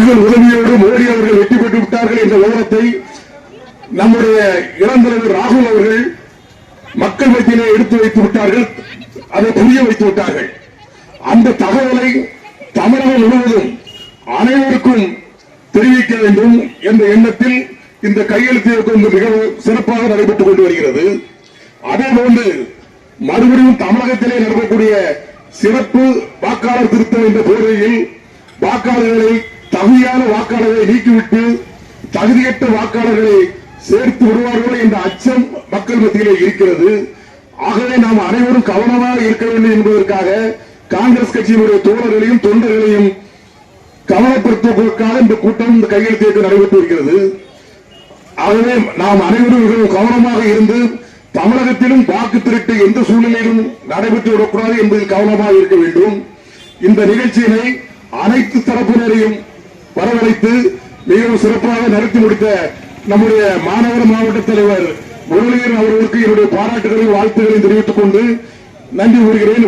தங்கள் உதவியோடு மோடி அவர்கள் வெற்றி பெற்று விட்டார்கள் என்ற விவரத்தை நம்முடைய இளந்தலைவர் ராகுல் அவர்கள் மக்கள் மத்தியிலே எடுத்து வைத்து விட்டார்கள் அதை புரிய வைத்து விட்டார்கள். அந்த தகவலை தமிழகம் முழுவதும் அனைவருக்கும் தெரிவிக்க வேண்டும் என்ற எண்ணத்தில் இந்த கையெழுத்து இயக்கம் மிகவும் சிறப்பாக நடைபெற்றுக் கொண்டு வருகிறது. அதே போன்று மறுபடியும் தமிழகத்திலே நடக்கக்கூடிய சிறப்பு வாக்காளர் திருத்தம் என்ற போர்வையில் வாக்காளர்களை தகுதியான வாக்காளர்களை நீக்கிவிட்டு தகுதியற்ற வாக்காளர்களை சேர்த்து விடுவார்களோ என்ற அச்சம் மக்கள் மத்தியிலே இருக்கிறது. ஆகவே நாம் அனைவரும் கவனமாக இருக்க வேண்டும் என்பதற்காக காங்கிரஸ் கட்சியினுடைய தோழர்களையும் தொண்டர்களையும் கவனப்படுத்துவதற்காக இந்த கூட்டம் இந்த கையெழுத்து இயக்கம் நடைபெற்று வருகிறது ஆகவே நாம் அனைவரும் மிகவும் கவனமாக இருந்து தமிழகத்திலும் வாக்கு திருட்டு எந்த சூழ்நிலையிலும் நடைபெற்று விடக்கூடாது என்பதில் கவனமாக இருக்க வேண்டும். இந்த நிகழ்ச்சியினை அனைத்து தரப்பினரையும் வரவழைத்து மிகவும் சிறப்பாக நடத்தி முடித்த நம்முடைய மாநகர மாவட்ட தலைவர் முரளியன் அவர்களுக்கு என்னுடைய பாராட்டுகளையும் வாழ்த்துக்களையும் தெரிவித்துக் கொண்டு நன்றி கூறுகிறேன்.